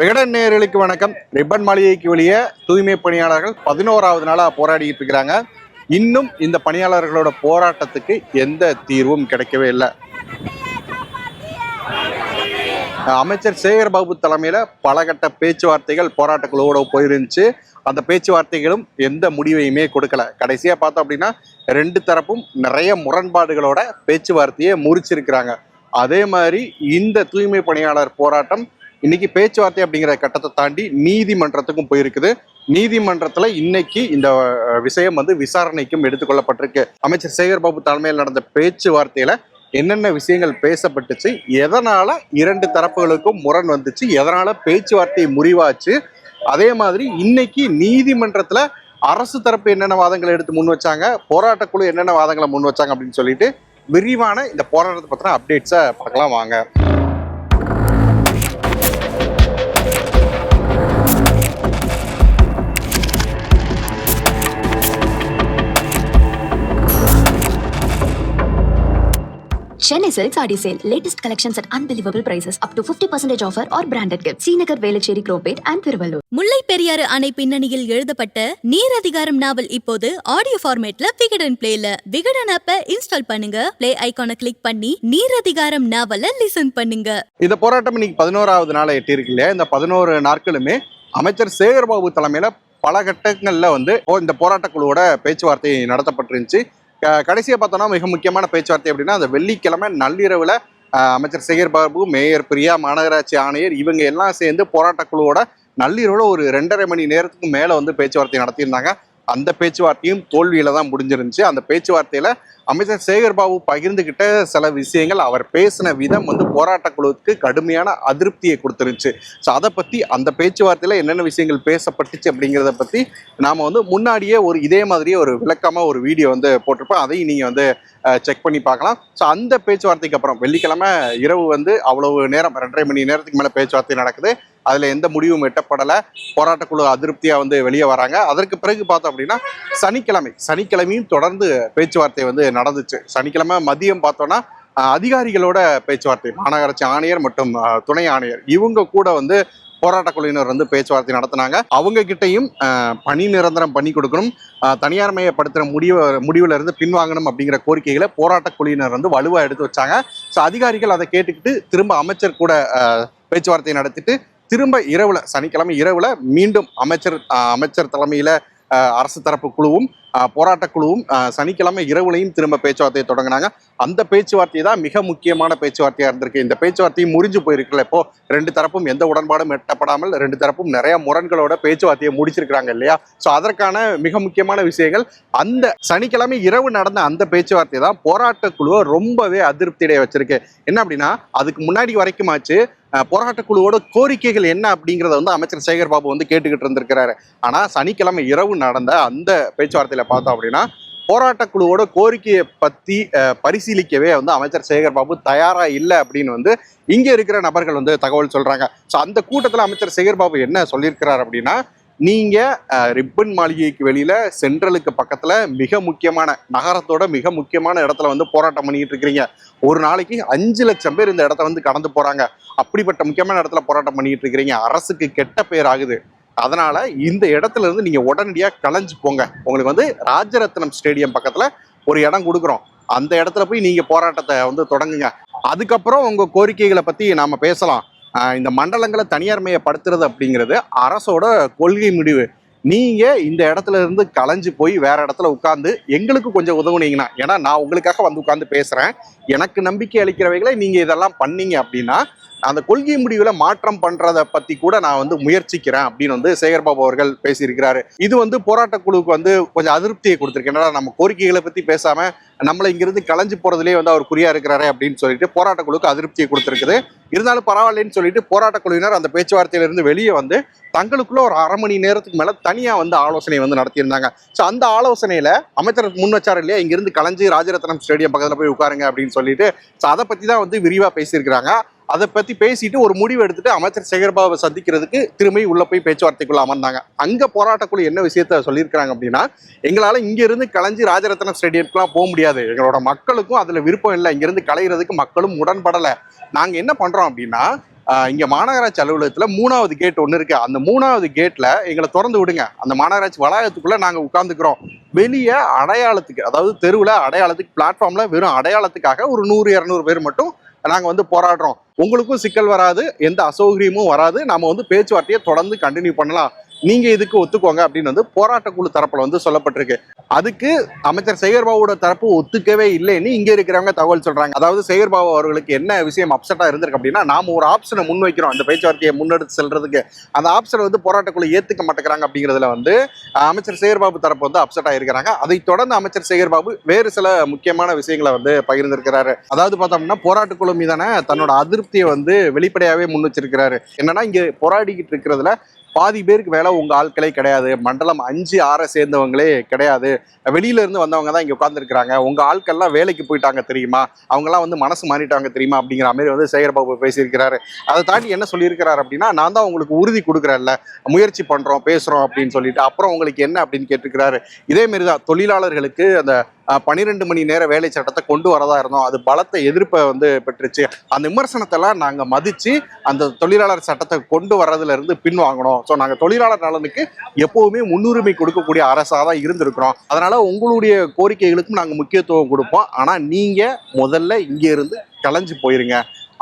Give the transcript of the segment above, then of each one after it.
விகடன் நேயர்களுக்கு வணக்கம். ரிப்பன் மாளிகைக்கு வெளியே தூய்மை பணியாளர்கள் பதினோராவது நாளாக போராடிட்டு இருக்கிறாங்க. இன்னும் இந்த பணியாளர்களோட போராட்டத்துக்கு எந்த தீர்வும் கிடைக்கவே இல்லை. அமைச்சர் சேகர் பாபு தலைமையில பலகட்ட பேச்சுவார்த்தைகள் போராட்ட குழுவோட போயிருந்துச்சு. அந்த பேச்சுவார்த்தைகளும் எந்த முடிவையுமே கொடுக்கல. கடைசியா பார்த்தோம் அப்படின்னா ரெண்டு தரப்பும் நிறைய முரண்பாடுகளோட பேச்சுவார்த்தையை முறிச்சிருக்கிறாங்க. அதே மாதிரி இந்த தூய்மை பணியாளர் போராட்டம் இன்னைக்கு பேச்சுவார்த்தை அப்படிங்கிற கட்டத்தை தாண்டி நீதிமன்றத்துக்கும் போயிருக்குது. நீதிமன்றத்துல இன்னைக்கு இந்த விஷயம் வந்து விசாரணைக்கும் எடுத்துக்கொள்ளப்பட்டிருக்கு. அமைச்சர் சேகர் பாபு தலைமையில் நடந்த பேச்சுவார்த்தையில என்னென்ன விஷயங்கள் பேசப்பட்டுச்சு எதனால இரண்டு தரப்புகளுக்கும் முரண் வந்துச்சு எதனால பேச்சுவார்த்தை முறிவாச்சு அதே மாதிரி இன்னைக்கு நீதிமன்றத்துல அரசு தரப்பு என்னென்ன வாதங்களை எடுத்து முன் வச்சாங்க போராட்டக்குழு என்னென்ன வாதங்களை முன் வச்சாங்க அப்படின்னு சொல்லிட்டு விரிவான இந்த போராட்டத்தை பத்தின அப்டேட்ஸை பார்க்கலாம் வாங்க. Chennai Silks Adi Sale. Latest collections at unbelievable prices. Up to 50% offer or branded gifts. Srinagar, Velachery, Cropate and Thiruvallur. முல்லை பெரியாறு அணை பின்னணியில் எழுதப்பட்ட நீர் அதிகாரம் நாவல் இப்போது ஆடியோ ஃபார்மேட்ல விகடன் பிளேல விகடன் ஆப்பை இன்ஸ்டால் பண்ணுங்க பிளே ஐகானை கிளிக் பண்ணி நீர் அதிகாரம் நாவலை லிசன் பண்ணுங்க இந்த போராட்டம் இன்னைக்கு பதினோராவது நாளை எட்டியிருக்கு இல்லையா இந்த பதினோரு நாட்களுமே அமைச்சர் சேகர்பாபு தலைமையில பல கட்டங்கள்ல வந்து ஓ, இந்த போராட்ட குழுவோட பேச்சுவார்த்தை நடத்தப்பட்டிருந்துச்சு கடைசியாக கடைசியா பார்த்தோம்னா மிக முக்கியமான பேச்சுவார்த்தை அப்படின்னா அந்த வெள்ளிக்கிழமை நள்ளிரவுல அஹ், அமைச்சர் சேகர்பாபு மேயர் பிரியா மாநகராட்சி ஆணையர் இவங்க எல்லாம் சேர்ந்து போராட்டக் குழுவோட நள்ளிரவுல ஒரு ரெண்டரை மணி நேரத்துக்கு மேல வந்து பேச்சுவார்த்தை நடத்தியிருந்தாங்க. அந்த பேச்சுவார்த்தையும் தோல்வியில தான் முடிஞ்சிருந்துச்சு. அந்த பேச்சுவார்த்தையில அமைச்சர் சேகர்பாபு பகிர்ந்துகிட்ட சில விஷயங்கள் அவர் பேசின விதம் வந்து போராட்ட குழுவுக்கு கடுமையான அதிருப்தியை கொடுத்துருந்துச்சு. ஸோ அதை பற்றி அந்த பேச்சுவார்த்தையில் என்னென்ன விஷயங்கள் பேசப்பட்டுச்சு அப்படிங்கிறத பற்றி நாம் வந்து முன்னாடியே ஒரு இதே மாதிரியே ஒரு விளக்கமாக ஒரு வீடியோ வந்து போட்டிருப்போம். அதையும் நீங்கள் வந்து செக் பண்ணி பார்க்கலாம். ஸோ அந்த பேச்சுவார்த்தைக்கு அப்புறம் வெள்ளிக்கிழமை இரவு வந்து அவ்வளவு நேரம் ரெண்டரை மணி நேரத்துக்கு மேலே பேச்சுவார்த்தை நடக்குது. அதில் எந்த முடிவும் எட்டப்படலை. போராட்டக்குழு அதிருப்தியாக வந்து வெளியே வராங்க. அதற்கு பிறகு பார்த்தோம் அப்படின்னா சனிக்கிழமை சனிக்கிழமையும் தொடர்ந்து பேச்சுவார்த்தை வந்து நடந்துச்சு. சனிக்கிழமை மதியம் பார்த்தோன்னா அதிகாரிகளோட பேச்சுவார்த்தை மாநகராட்சி ஆணையர் மற்றும் துணை ஆணையர். இவங்க கூட வந்து போராட்ட குழுவினர் வந்து பேச்சுவார்த்தை நடத்தினாங்க. அவங்க கிட்டையும் பணி நிரந்தரம் பண்ணி கொடுக்கணும். தனியார் மயப்படுத்துகிற முடிவு முடிவில் இருந்து பின்வாங்கணும் அப்படிங்கிற கோரிக்கைகளை போராட்ட குழுவினர் வந்து வலுவாக எடுத்து வச்சாங்க. ஸோ அதிகாரிகள் அதை கேட்டுக்கிட்டு திரும்ப அமைச்சர் கூட பேச்சுவார்த்தை நடத்திட்டு திரும்ப இரவுல சனிக்கிழமை இரவுல மீண்டும் அமைச்சர் அமைச்சர் தலைமையில அரசு தரப்பு குழுவும் போராட்டக்குழுவும் போராட்ட குழுவும் சனிக்கிழமை இரவுலையும் திரும்ப பேச்சுவார்த்தையை தொடங்கினாங்க. அந்த பேச்சுவார்த்தை தான் மிக முக்கியமான பேச்சுவார்த்தையா இருந்திருக்கு. இந்த பேச்சுவார்த்தையும் முறிஞ்சு போயிருக்குல்ல இப்போ. ரெண்டு தரப்பும் எந்த உடன்பாடும் எட்டப்படாமல் ரெண்டு தரப்பும் நிறைய முரண்களோட பேச்சுவார்த்தையை முடிச்சிருக்கிறாங்க இல்லையா? ஸோ அதற்கான மிக முக்கியமான விஷயங்கள் அந்த சனிக்கிழமை இரவு நடந்த அந்த பேச்சுவார்த்தை தான் போராட்ட குழுவை ரொம்பவே அதிருப்தியடைய வச்சிருக்கு. என்ன அப்படின்னா அதுக்கு முன்னாடி வரைக்குமாச்சு ஆச்சு போராட்ட குழுவோட கோரிக்கைகள் என்ன அப்படிங்கிறத வந்து அமைச்சர் சேகர் பாபு வந்து கேட்டுக்கிட்டு இருந்திருக்கிறாரு. ஆனா சனிக்கிழமை இரவு நடந்த அந்த பேச்சுவார்த்தையில பார்த்தோம் அப்படின்னா போராட்ட குழுவோட கோரிக்கையை பற்றி பரிசீலிக்கவே வந்து அமைச்சர் சேகர் பாபு தயாராக இல்லை அப்படின்னு வந்து இங்கே இருக்கிற நபர்கள் வந்து தகவல் சொல்றாங்க. ஸோ அந்த கூட்டத்தில் அமைச்சர் சேகர் பாபு என்ன சொல்லியிருக்கிறார் அப்படின்னா நீங்க ரிப்பன் மாளிகைக்கு வெளியில சென்ட்ரலுக்கு பக்கத்துல மிக முக்கியமான நகரத்தோட மிக முக்கியமான இடத்துல வந்து போராட்டம் பண்ணிட்டு இருக்கிறீங்க. ஒரு நாளைக்கு அஞ்சு லட்சம் பேர் இந்த இடத்த வந்து கடந்து போறாங்க. அப்படிப்பட்ட முக்கியமான இடத்துல போராட்டம் பண்ணிட்டு இருக்கிறீங்க. அரசுக்கு கெட்ட பேர் ஆகுது. அதனால இந்த இடத்துல இருந்து நீங்க உடனடியா கலைஞ்சு போங்க. உங்களுக்கு வந்து ராஜரத்னம் ஸ்டேடியம் பக்கத்துல ஒரு இடம் கொடுக்குறோம். அந்த இடத்துல போய் நீங்க போராட்டத்தை வந்து தொடங்குங்க. அதுக்கப்புறம் உங்க கோரிக்கைகளை பத்தி நாம பேசலாம். ஆஹ் இந்த மண்டலங்களை தனியார்மையப்படுத்துறது அப்படிங்கிறது அரசோட கொள்கை முடிவு. நீங்க இந்த இடத்துல இருந்து கலைஞ்சு போய் வேற இடத்துல உட்காந்து எங்களுக்கு கொஞ்சம் உதவுனீங்கன்னா ஏன்னா நான் உங்களுக்காக வந்து உட்காந்து பேசுறேன். எனக்கு நம்பிக்கை அளிக்கிறவைகளை நீங்கள் இதெல்லாம் பண்ணீங்க அப்படின்னா அந்த கொள்கை முடிவில் மாற்றம் பண்ணுறதை பற்றி கூட நான் வந்து முயற்சிக்கிறேன் அப்படின்னு வந்து சேகர்பாபு அவர்கள் பேசியிருக்கிறாரு. இது வந்து போராட்ட குழுவுக்கு வந்து கொஞ்சம் அதிருப்தியை கொடுத்துருக்கு. என்னடா நம்ம கோரிக்கைகளை பற்றி பேசாமல் நம்மளை இங்கிருந்து கலைஞ்சு போறதுலயே வந்து அவர் குறியாக இருக்கிறாரு அப்படின்னு சொல்லிட்டு போராட்ட குழுக்கு அதிருப்தியை கொடுத்துருக்குது. இருந்தாலும் பரவாயில்லைன்னு சொல்லிட்டு போராட்ட குழுவினர் அந்த பேச்சுவார்த்தையிலிருந்து வெளியே வந்து தங்களுக்குள்ள ஒரு அரை மணி நேரத்துக்கு மேலே தனியாக வந்து ஆலோசனை வந்து நடத்தியிருந்தாங்க. ஸோ அந்த ஆலோசனையில அமைச்சர் முன் வச்சார் இல்லையா? இங்கிருந்து கலைஞ்சு ராஜரத்னம் ஸ்டேடியம் பக்கத்தில் போய் உட்காருங்க அப்படின்னு சொல்லிட்டு ஸோ அதை பற்றி தான் வந்து விரிவா பேசியிருக்கிறாங்க. அதை பற்றி பேசிட்டு ஒரு முடிவு எடுத்துட்டு அமைச்சர் சேகர்பாபுவை சந்திக்கிறதுக்கு திரும்பி உள்ளே போய் பேச்சுவார்த்தைக்குள்ள அமர்ந்தாங்க. அங்கே போராட்டக்குழு என்ன விஷயத்த சொல்லியிருக்கிறாங்க அப்படின்னா எங்களால் இங்கேருந்து கலைஞ்சி ராஜரத்னம் ஸ்டேடியத்துக்குலாம் போக முடியாது. எங்களோட மக்களுக்கும் அதில் விருப்பம் இல்லை. இங்கேருந்து கலைகிறதுக்கு மக்களும் உடன்படலை. நாங்க என்ன பண்றோம் அப்படின்னா இங்க மாநகராட்சி அலுவலகத்துல மூணாவது கேட் ஒன்று இருக்கு. அந்த மூணாவது கேட்ல எங்களை திறந்து விடுங்க. அந்த மாநகராட்சி வளாகத்துக்குள்ள நாங்க உட்காந்துக்கிறோம் வெளியே அடையாளத்துக்கு அதாவது தெருவில் அடையாளத்துக்கு பிளாட்ஃபார்ம்ல வெறும் அடையாளத்துக்காக ஒரு நூறு இரநூறு பேர் மட்டும் நாங்க வந்து போராடுறோம். உங்களுக்கும் சிக்கல் வராது எந்த அசௌகரியமும் வராது. நம்ம வந்து பேச்சுவார்த்தையை தொடர்ந்து கண்டினியூ பண்ணலாம். நீங்க இதுக்கு ஒத்துக்கோங்க அப்படின்னு வந்து போராட்ட குழு தரப்புல வந்து சொல்லப்பட்டிருக்கு. அதுக்கு அமைச்சர் சேகர்பாபுவோட தரப்பு ஒத்துக்கவே இல்லைன்னு இங்க இருக்கிறவங்க தகவல் சொல்றாங்க. அதாவது சேகர்பாபு அவர்களுக்கு என்ன விஷயம் அப்செட்டா இருந்திருக்கு அப்படின்னா நாம ஒரு ஆப்ஷனை முன்வைக்கிறோம். அந்த பேச்சுவார்த்தையை முன்னெடுத்து செல்றதுக்கு. அந்த ஆப்ஷனை வந்து போராட்ட குழு ஏத்துக்க மாட்டேங்கிறாங்க அப்படிங்கிறதுல வந்து அமைச்சர் சேகர்பாபு தரப்பு வந்து அப்செட் ஆயிருக்கிறாங்க அதை தொடர்ந்து அமைச்சர் சேகர்பாபு வேறு சில முக்கியமான விஷயங்களை வந்து பகிர்ந்திருக்கிறாரு. அதாவது பார்த்தோம்னா போராட்ட குழு மீதான தன்னோட அதிருப்தியை வந்து வெளிப்படையாவே முன் வச்சிருக்கிறாரு என்னன்னா இங்க போராடிக்கிட்டு இருக்கிறதுல பாதி பேருக்கு வேலை உங்க ஆட்களே கிடையாது. மண்டலம் அஞ்சு ஆறை சேர்ந்தவங்களே கிடையாது. வெளியில இருந்து வந்தவங்க தான் இங்க உட்காந்துருக்காங்க உங்க ஆட்கள்லாம் வேலைக்கு போயிட்டாங்க தெரியுமா? அவங்களாம் வந்து மனசு மாறிட்டாங்க தெரியுமா? அப்படிங்கிற மாதிரி வந்து சேகர்பாபு பேசியிருக்கிறாரு. அதை தாண்டி என்ன சொல்லியிருக்கிறாரு அப்படின்னா நான் தான் உங்களுக்கு உறுதி கொடுக்குறேன்ல. முயற்சி பண்றோம் பேசுறோம் அப்படின்னு சொல்லிட்டு அப்புறம் உங்களுக்கு என்ன அப்படின்னு கேட்டிருக்கிறாரு. இதே மாதிரி தான் தொழிலாளர்களுக்கு அந்த பன்னிரெண்டு மணி நேர வேலை சட்டத்தை கொண்டு வரதா இருந்தோம். அது பலத்த எதிர்ப்பை வந்து பெற்றுச்சு. அந்த விமர்சனத்தெல்லாம் நாங்கள் மதித்து அந்த தொழிலாளர் சட்டத்தை கொண்டு வர்றதுல இருந்து பின்வாங்கணும் ஸோ நாங்கள் தொழிலாளர் நலனுக்கு எப்போவுமே முன்னுரிமை கொடுக்கக்கூடிய அரசாக தான் இருந்திருக்கிறோம். அதனால உங்களுடைய கோரிக்கைகளுக்கும் நாங்கள் முக்கியத்துவம் கொடுப்போம். ஆனால் நீங்கள் முதல்ல இங்கேருந்து கலைஞ்சு போயிருங்க.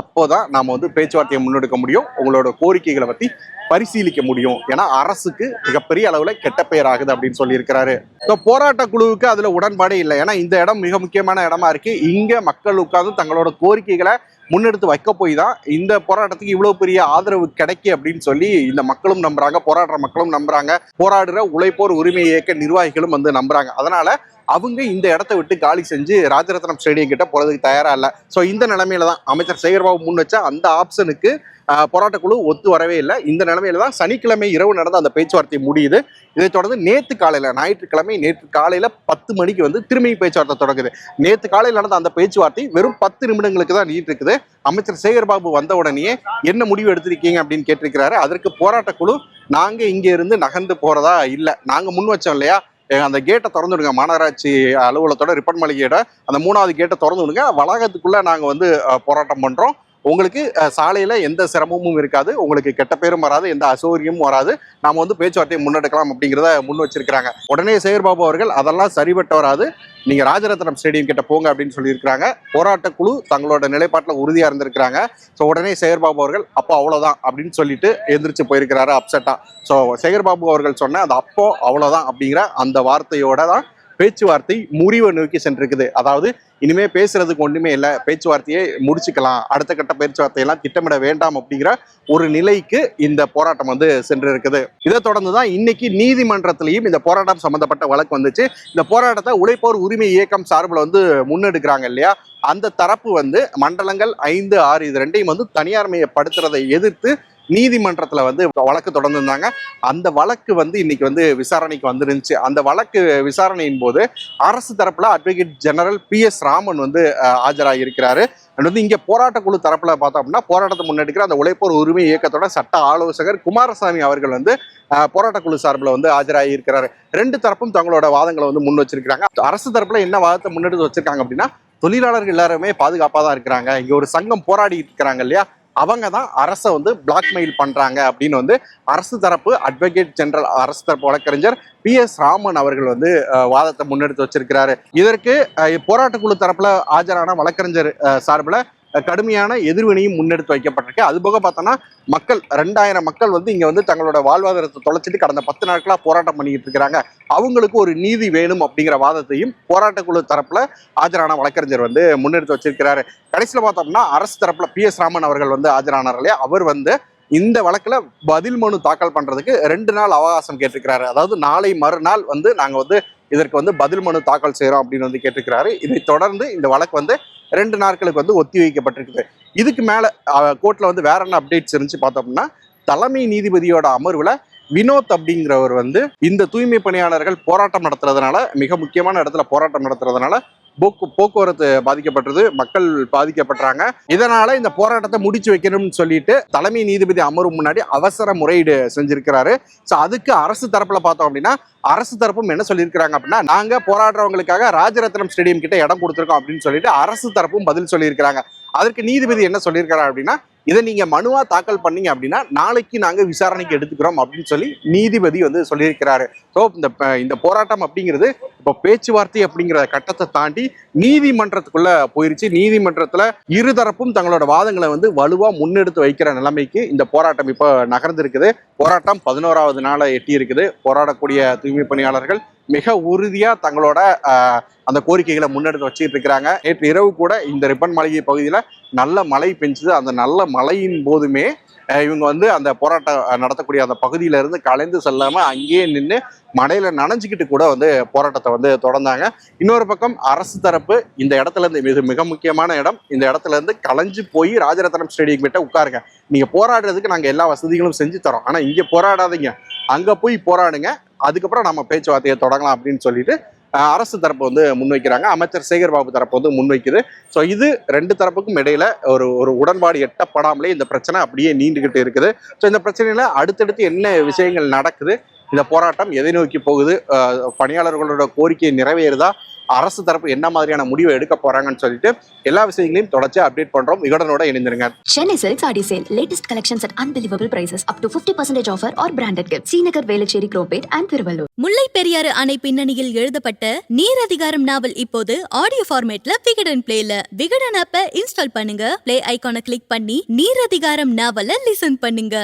அப்போதான் நாம வந்து பேச்சுவார்த்தையை முன்னெடுக்க முடியும். உங்களோட கோரிக்கைகளை பத்தி பரிசீலிக்க முடியும். ஏன்னா அரசுக்கு மிகப்பெரிய அளவுல கெட்ட பெயர் ஆகுது அப்படின்னு சொல்லியிருக்கிறாரு. ஸோ போராட்ட குழுவுக்கு அதுல உடன்பாடே இல்லை. ஏன்னா இந்த இடம் மிக முக்கியமான இடமா இருக்கு. இங்க மக்கள் உட்கார்ந்து தங்களோட கோரிக்கைகளை முன்னெடுத்து வைக்க போய் தான் இந்த போராட்டத்துக்கு இவ்வளவு பெரிய ஆதரவு கிடைக்கு அப்படின்னு சொல்லி இந்த மக்களும் நம்புறாங்க போராடுற மக்களும் நம்புறாங்க. போராடுற உழைப்போர் உரிமை இயக்க நிர்வாகிகளும் வந்து நம்புறாங்க. அதனால அவங்க இந்த இடத்த விட்டு காலி செஞ்சு ராஜரத்னம் ஸ்டேடியம் கிட்ட போறதுக்கு தயாரா இல்லை. ஸோ இந்த நிலைமையில தான் அமைச்சர் சேகர்பாபு முன் வச்ச அந்த ஆப்ஷனுக்கு போராட்ட குழு ஒத்து வரவே இல்லை. இந்த நிலைமையில தான் சனிக்கிழமை இரவு நடந்த அந்த பேச்சுவார்த்தை முடியுது. இதைத் தொடர்ந்து நேற்று காலையில் ஞாயிற்றுக்கிழமை நேற்று காலையில் பத்து மணிக்கு வந்து திரும்பி பேச்சுவார்த்தை தொடங்குது. நேற்று காலையில் நடந்த அந்த பேச்சுவார்த்தை வெறும் பத்து நிமிடங்களுக்கு தான் நீட்டு இருக்குது அமைச்சர் சேகர்பாபு வந்த உடனேயே என்ன முடிவு எடுத்திருக்கீங்க அப்படின்னு கேட்டிருக்கிறாரு. அதற்கு போராட்டக்குழு நாங்கள் இங்கே இருந்து நகர்ந்து போகிறதா இல்லை. நாங்கள் முன் வச்சோம் இல்லையா? அந்த கேட்டை திறந்து விடுங்க. மாநகராட்சி அலுவலகத்தோட ரிப்பன் மளிகையோட அந்த மூணாவது கேட்டை திறந்து விடுங்க. வளாகத்துக்குள்ள நாங்க வந்து போராட்டம் பண்றோம். உங்களுக்கு சாலையில் எந்த சிரமமும் இருக்காது. உங்களுக்கு கெட்ட பேரும் வராது எந்த அசௌகரியமும் வராது. நாம் வந்து பேச்சுவார்த்தையை முன்னெடுக்கலாம் அப்படிங்கிறத முன் வச்சிருக்கிறாங்க. உடனே சேகர்பாபு அவர்கள் அதெல்லாம் சரிபட்டு வராது. நீங்கள் ராஜரத்னம் ஸ்டேடியம் கிட்ட போங்க அப்படின்னு சொல்லியிருக்கிறாங்க. போராட்டக்குழு தங்களோட நிலைப்பாட்டில் உறுதியாக இருந்திருக்கிறாங்க. ஸோ உடனே சேகர்பாபு அவர்கள் அப்போ அவ்வளோதான் அப்படின்னு சொல்லிட்டு எந்திரிச்சு போயிருக்கிறாரு அப்செட்டா ஸோ சேகர்பாபு அவர்கள் சொன்ன அந்த அப்போ அவ்வளோதான் அப்படிங்கிற அந்த வார்த்தையோட தான் பேச்சுவார்த்தை முறிவை நோக்கி சென்றிருக்குது. அதாவது இனிமே பேசுறதுக்கு ஒன்றுமே இல்லை. பேச்சுவார்த்தையை முடிச்சுக்கலாம். அடுத்த கட்ட பேச்சுவார்த்தையெல்லாம் திட்டமிட வேண்டாம் அப்படிங்கிற ஒரு நிலைக்கு இந்த போராட்டம் வந்து சென்று இருக்குது இதை தொடர்ந்து தான் இன்னைக்கு நீதிமன்றத்திலையும் இந்த போராட்டம் சம்பந்தப்பட்ட வழக்கு வந்துச்சு. இந்த போராட்டத்தை உழைப்போர் உரிமை இயக்கம் சார்பில் வந்து முன்னெடுக்கிறாங்க இல்லையா? அந்த தரப்பு வந்து மண்டலங்கள் ஐந்து ஆறு இது ரெண்டையும் வந்து தனியார்மையப்படுத்துறதை எதிர்த்து நீதிமன்றத்தில் வந்து வழக்கு தொடர்ந்துருந்தாங்க. அந்த வழக்கு வந்து இன்னைக்கு வந்து விசாரணைக்கு வந்துருந்துச்சு. அந்த வழக்கு விசாரணையின் போது அரசு தரப்பில் advocate general P S Raman வந்து அஹ், ஆஜராகியிருக்கிறாரு. அண்ட் வந்து இங்கே போராட்ட குழு தரப்பில் பார்த்தோம் அப்படின்னா போராட்டத்தை முன்னெடுக்கிற அந்த உழைப்போர் உரிமை இயக்கத்தோட சட்ட ஆலோசகர் குமாரசாமி அவர்கள் வந்து போராட்ட குழு சார்பில் வந்து ஆஜராகி இருக்கிறாரு ரெண்டு தரப்பும் தங்களோட வாதங்களை வந்து முன் வச்சிருக்கிறாங்க. அரசு தரப்பில் என்ன வாதத்தை முன்னெடுத்து வச்சிருக்காங்க அப்படின்னா தொழிலாளர்கள் எல்லாருமே பாதுகாப்பாக தான் இருக்கிறாங்க. இங்கே ஒரு சங்கம் போராடிட்டு இருக்கிறாங்க இல்லையா? அவங்க தான் அரசை வந்து பிளாக்மெயில் பண்றாங்க அப்படின்னு வந்து அரசு தரப்பு அட்வொகேட் ஜெனரல் அரசு தரப்பு வழக்கறிஞர் பி எஸ் ராமன் அவர்கள் வந்து வாதத்தை முன்னெடுத்து வச்சிருக்கிறாரு. இதற்கு அஹ், போராட்டக்குழு தரப்புல ஆஜரான வழக்கறிஞர் சார்பில் கடுமையான எதிர்வினையும் முன்னெடுத்து வைக்கப்பட்டிருக்கு. அது போக பார்த்தோன்னா மக்கள் ரெண்டாயிரம் மக்கள் வந்து இங்கே வந்து தங்களோட வாழ்வாதாரத்தை தொலைச்சிட்டு கடந்த பத்து நாட்களாக போராட்டம் பண்ணிக்கிட்டு இருக்கிறாங்க. அவங்களுக்கு ஒரு நீதி வேணும் அப்படிங்கிற வாதத்தையும் போராட்டக்குழு தரப்பில் ஆஜரான வழக்கறிஞர் வந்து முன்னெடுத்து வச்சிருக்கிறாரு. கடைசியில் பார்த்தோம்னா அரசு தரப்பில் பி. எஸ். ராமன் அவர்கள் வந்து ஆஜரானார் இல்லையா? அவர் வந்து இந்த வழக்கில் பதில் மனு தாக்கல் பண்ணுறதுக்கு ரெண்டு நாள் அவகாசம் கேட்டிருக்கிறாரு. அதாவது நாளை மறுநாள் வந்து நாங்கள் வந்து இதற்கு வந்து பதில் மனு தாக்கல் செய்கிறோம் அப்படின்னு வந்து கேட்டிருக்கிறாரு. இதை தொடர்ந்து இந்த வழக்கு வந்து ரெண்டு நாட்களுக்கு வந்து ஒத்தி வைக்கப்பட்டிருக்குது. இதுக்கு மேல கோர்ட்ல வந்து வேற என்ன அப்டேட்ஸ் இருந்துச்சு பார்த்தோம்னா தலைமை நீதிபதியோட அமர்வுல வினோத் அப்படிங்கிறவர் வந்து இந்த தூய்மை பணியாளர்கள் போராட்டம் நடத்துறதுனால மிக முக்கியமான இடத்துல போராட்டம் நடத்துறதுனால போக்கு போக்குவரத்து பாதிக்கப்பட்டது மக்கள் பாதிக்கப்பட்டாங்க இதனால இந்த போராட்டத்தை முடிச்சு வைக்கணும்னு சொல்லிட்டு தலைமை நீதிபதி அமர்வு முன்னாடி அவசர முறையீடு செஞ்சிருக்கிறாரு. ஸோ அதுக்கு அரசு தரப்புல பார்த்தோம் அப்படின்னா அரசு தரப்பும் என்ன சொல்லியிருக்கிறாங்க அப்படின்னா நாங்க போராடுறவங்களுக்காக ராஜரத்னம் ஸ்டேடியம் கிட்ட இடம் கொடுத்துருக்கோம் அப்படின்னு சொல்லிட்டு அரசு தரப்பும் பதில் சொல்லியிருக்கிறாங்க. அதற்கு நீதிபதி என்ன சொல்லியிருக்கிறார் அப்படின்னா இதை நீங்க மனுவா தாக்கல் பண்ணீங்க அப்படின்னா நாளைக்கு நாங்க விசாரணைக்கு எடுத்துக்கிறோம் அப்படின்னு சொல்லி நீதிபதி வந்து சொல்லியிருக்கிறாரு. ஸோ இந்த இந்த போராட்டம் அப்படிங்கிறது இப்போ பேச்சுவார்த்தை அப்படிங்கிற கட்டத்தை தாண்டி நீதிமன்றத்துக்குள்ள போயிருச்சு. நீதிமன்றத்தில் இருதரப்பும் தங்களோட வாதங்களை வந்து வலுவாக முன்னெடுத்து வைக்கிற நிலைமைக்கு இந்த போராட்டம் இப்போ நகர்ந்திருக்குது. போராட்டம் பதினோராவது நாளை எட்டி இருக்குது போராடக்கூடிய தூய்மை பணியாளர்கள் மிக உறுதியாக தங்களோட அந்த கோரிக்கைகளை முன்னெடுத்து வச்சுட்டு இருக்கிறாங்க நேற்று இரவு கூட இந்த ரிப்பன் மாளிகை பகுதியில் நல்ல மழை பெஞ்சுது. அந்த நல்ல மழையின் போதுமே இவங்க வந்து அந்த போராட்டம் நடத்தக்கூடிய அந்த பகுதியில இருந்து கலைந்து செல்லாம அங்கேயே நின்று மழையில நனைஞ்சுக்கிட்டு கூட வந்து போராட்டத்தை வந்து தொடர்ந்தாங்க. இன்னொரு பக்கம் அரசு தரப்பு இந்த இடத்துல இருந்து மிக மிக முக்கியமான இடம். இந்த இடத்துல இருந்து கலைஞ்சு போய் ராஜரத்னம் ஸ்டேடியம் கிட்ட உட்காருங்க. நீங்க போராடுறதுக்கு நாங்க எல்லா வசதிகளும் செஞ்சு தரோம். ஆனா இங்க போராடாதீங்க. அங்க போய் போராடுங்க. அதுக்கப்புறம் நம்ம பேச்சுவார்த்தையை தொடங்கலாம் அப்படின்னு சொல்லிட்டு அரசு தரப்பு வந்து முன்வைக்கிறாங்க. அமைச்சர் சேகர் பாபு தரப்பு வந்து முன்வைக்குது. ஸோ இது ரெண்டு தரப்புக்கும் இடையில ஒரு ஒரு உடன்பாடு எட்டப்படாமலே இந்த பிரச்சனை அப்படியே நீண்டுகிட்டு இருக்குது. ஸோ இந்த பிரச்சனையில அடுத்தடுத்து என்ன விஷயங்கள் நடக்குது? இந்த போராட்டம் எதை நோக்கி போகுது? பணியாளர்களோட கோரிக்கை நிறைவேறுதா? அரசு தரப்பு என்ன மாதிரியான முடிவை எடுக்க போறாங்கன்னு சொல்லிட்டு எல்லா விஷயங்களையும் தொடர்ச்சி அப்டேட் பண்றோம் விகடனோட இணைந்திருங்க Chennai Silks Adi Sale. Latest collections at unbelievable prices. Up to 50% offer or branded gifts. Srinagar, Velachery, Cropate and Thiruvallur. முல்லை பெரியாறு அணை பின்னணியில் எழுதப்பட்ட நீர் அதிகாரம் நாவல் இப்போது ஆடியோ ஃபார்மேட்ல விகடன் பிளேல விகடன் ஆப்பை இன்ஸ்டால் பண்ணுங்க பிளே ஐகானை கிளிக் பண்ணி நீர் அதிகாரம் நாவலை லிசன் பண்ணுங்க